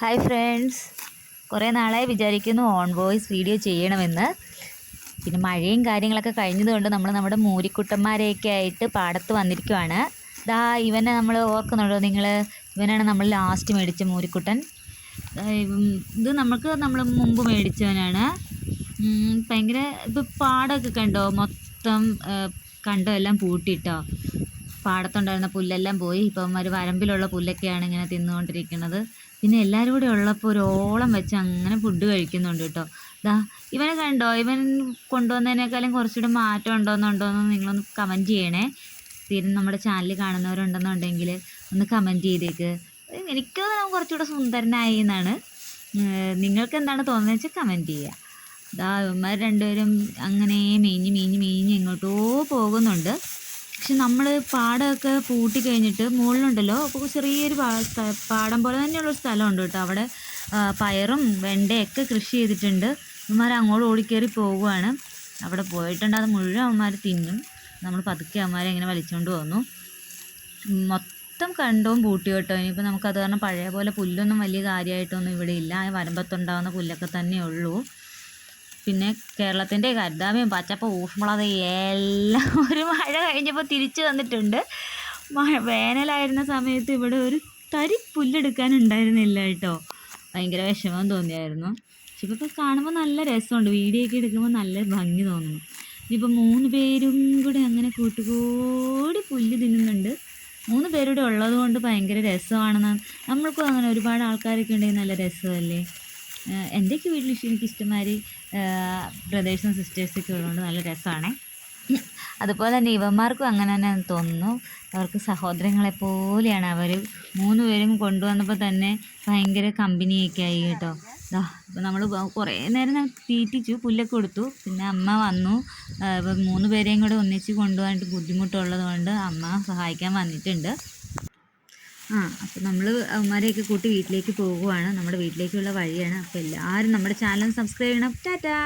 Hi friends. കുറേ നാളായി വിചാരിക്കുന്നു ഓൺ വോയിസ് വീഡിയോ ചെയ്യണമെന്ന്. പിന്നെ മഴയും കാര്യങ്ങളൊക്കെ കഴിഞ്ഞതുകൊണ്ട് നമ്മൾ നമ്മുടെ മൂരിക്കുട്ടന്മാരെയൊക്കെ ആയിട്ട് പാടത്ത് വന്നിരിക്കുവാണ്. ഇതാ ഇവനെ നമ്മൾ ഓർക്കുന്നുണ്ടോ നിങ്ങൾ? ഇവനാണ് നമ്മൾ ലാസ്റ്റ് മേടിച്ച മൂരിക്കുട്ടൻ. ഇത് നമുക്ക് നമ്മൾ മുമ്പ് മേടിച്ചവനാണ്. ഭയങ്കര ഇപ്പോൾ പാടമൊക്കെ കണ്ടോ? മൊത്തം കണ്ടോ? എല്ലാം പൂട്ടിട്ടോ? പാടത്തുണ്ടായിരുന്ന പുല്ലെല്ലാം പോയി. ഇപ്പം ഒരു വരമ്പിലുള്ള പുല്ലൊക്കെയാണ് ഇങ്ങനെ തിന്നുകൊണ്ടിരിക്കുന്നത്. പിന്നെ എല്ലാവരും കൂടെ ഉള്ളപ്പോൾ ഒരു ഓളം വെച്ച് അങ്ങനെ ഫുഡ് കഴിക്കുന്നുണ്ട് കേട്ടോ. ദാ ഇവനെ കണ്ടോ? ഇവൻ കൊണ്ടുവന്നതിനേക്കാളും കുറച്ചുകൂടെ മാറ്റം ഉണ്ടോയെന്നുണ്ടോയെന്ന് നിങ്ങളൊന്ന് കമന്റ് ചെയ്യണേ. തീരെ നമ്മുടെ ചാനൽ കാണുന്നവരുണ്ടെന്നുണ്ടെങ്കിൽ ഒന്ന് കമന്റ് ചെയ്തേക്ക്. എനിക്ക് തോന്നുന്നു കുറച്ചുകൂടെ സുന്ദരനായി എന്നാണ്. നിങ്ങൾക്ക് എന്താണ് തോന്നുന്നത് വെച്ചാൽ കമന്റ് ചെയ്യുക. ദാ ഇവന്മാർ രണ്ടുപേരും അങ്ങനെ മേഞ്ഞ് മേഞ്ഞ് മേഞ്ഞ് എങ്ങോട്ടോ പോകുന്നുണ്ട്. പക്ഷെ നമ്മൾ പാടമൊക്കെ പൂട്ടി കഴിഞ്ഞിട്ട് മുകളിലുണ്ടല്ലോ. അപ്പോൾ ചെറിയൊരു പാടം പോലെ തന്നെയുള്ളൊരു സ്ഥലമുണ്ട് കേട്ടോ. അവിടെ പയറും വെണ്ടയൊക്കെ കൃഷി ചെയ്തിട്ടുണ്ട്. അമ്മമാർ അങ്ങോട്ട് ഓടിക്കേറി പോവുകയാണ്. അവിടെ പോയിട്ടുണ്ട് അത് മുഴുവൻ അവന്മാർ തിന്നും. നമ്മൾ പതുക്കെ അവന്മാരെ ഇങ്ങനെ വലിച്ചുകൊണ്ട് പോന്നു മൊത്തം കണ്ടവും പൂട്ടി കേട്ടോ. ഇനിയിപ്പോൾ നമുക്കത് കാരണം പഴയ പോലെ പുല്ലൊന്നും വലിയ കാര്യമായിട്ടൊന്നും ഇവിടെ ഇല്ല. വരമ്പത്തുണ്ടാകുന്ന പുല്ലൊക്കെ തന്നെ ഉള്ളൂ പിന്നെ കേരളത്തിന്റെ കരുതാമയും പച്ചപ്പ് ഊഷ്മളത എല്ലാം ഒരു മഴ കഴിഞ്ഞപ്പോൾ തിരിച്ചു വന്നിട്ടുണ്ട്. മഴ വേനലായിരുന്ന സമയത്ത് ഇവിടെ ഒരു തരി പുല്ലെടുക്കാൻ ഉണ്ടായിരുന്നില്ല കേട്ടോ. ഭയങ്കര വിഷമം തോന്നിയായിരുന്നു. പക്ഷെ ഇപ്പോൾ കാണുമ്പോൾ നല്ല രസമുണ്ട്. വീഡിയോ ഒക്കെ എടുക്കുമ്പോൾ നല്ല ഭംഗി തോന്നുന്നു. ഇനിയിപ്പോൾ മൂന്ന് പേരും കൂടെ അങ്ങനെ കൂട്ടുകൂടി പുല്ല് തിന്നുന്നുണ്ട്. മൂന്ന് പേരുടെ ഉള്ളത് കൊണ്ട് ഭയങ്കര രസമാണെന്ന് നമ്മൾക്കും അങ്ങനെ ഒരുപാട് ആൾക്കാരൊക്കെ ഉണ്ടെങ്കിൽ നല്ല രസമല്ലേ? എന്റെയൊക്കെ വീട്ടിൽ എനിക്ക് ഇഷ്ടമാതിരി ബ്രദേഴ്സും സിസ്റ്റേഴ്സൊക്കെ ഉള്ളതുകൊണ്ട് നല്ല രസമാണ്. അതുപോലെ തന്നെ ഇവന്മാർക്കും അങ്ങനെ തന്നെ തോന്നുന്നു. അവർക്ക് സഹോദരങ്ങളെ പോലെയാണ് അവർ. മൂന്ന് പേരും കൊണ്ടുവന്നപ്പോൾ തന്നെ ഭയങ്കര കമ്പനിയൊക്കെ ആയി കേട്ടോ. നമ്മൾ കുറേ നേരം തീറ്റിച്ചു പുല്ലൊക്കെ കൊടുത്തു. പിന്നെ അമ്മ വന്നു. മൂന്ന് പേരെയും കൂടെ ഒന്നിച്ച് കൊണ്ടുപോകാനായിട്ട് ബുദ്ധിമുട്ടുള്ളത് കൊണ്ട് അമ്മ സഹായിക്കാൻ വന്നിട്ടുണ്ട്. ആ അപ്പോൾ നമ്മൾ അവന്മാരെയൊക്കെ കൂട്ടി വീട്ടിലേക്ക് പോകുവാണ്. നമ്മുടെ വീട്ടിലേക്കുള്ള വഴിയാണ്. അപ്പോൾ എല്ലാവരും നമ്മുടെ ചാനൽ സബ്സ്ക്രൈബ് ചെയ്യണം. ടാറ്റാ!